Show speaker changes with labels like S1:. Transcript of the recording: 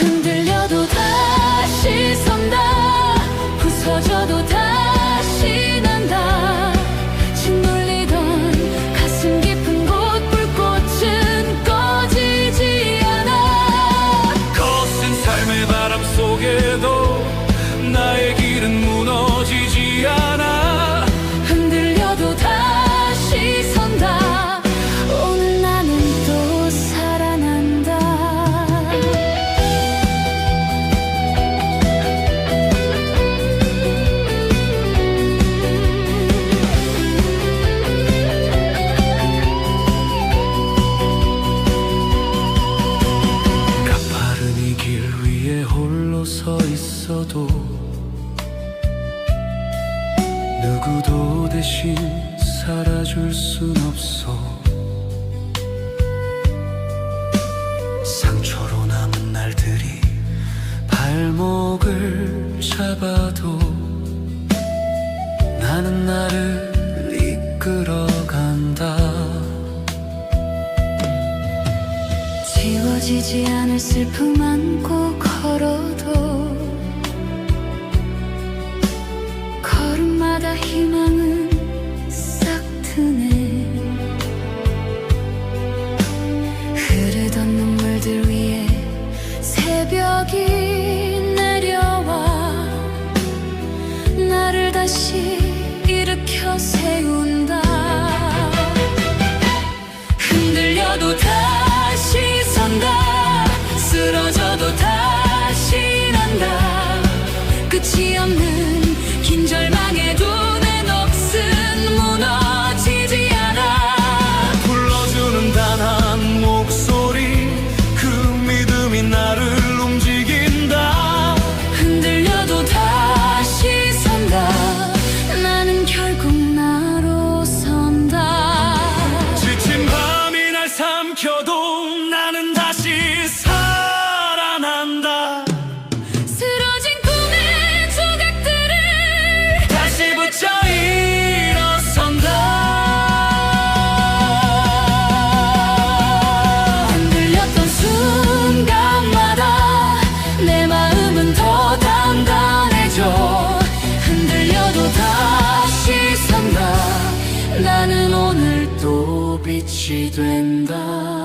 S1: 흔들려도 다시 선다. 부서져도 다시 난다. 짓눌리던 가슴 깊은 곳 불꽃은 꺼지지 않아.
S2: 속에도 있어도 누구도 대신 살아줄 순 없어. 상처로 남은 날들이 발목을 잡아도 나는 나를 이끌어간다.
S1: 지워지지 않을 슬픔 안고 걸어도 걸음마다 희망은 싹 트네. 흐르던 눈물들 위에 새벽이 내려와 나를 다시 일으켜 세운다. 흔들려도 다시 선다. 쓰러져도 다시 ki o 빛이 된다.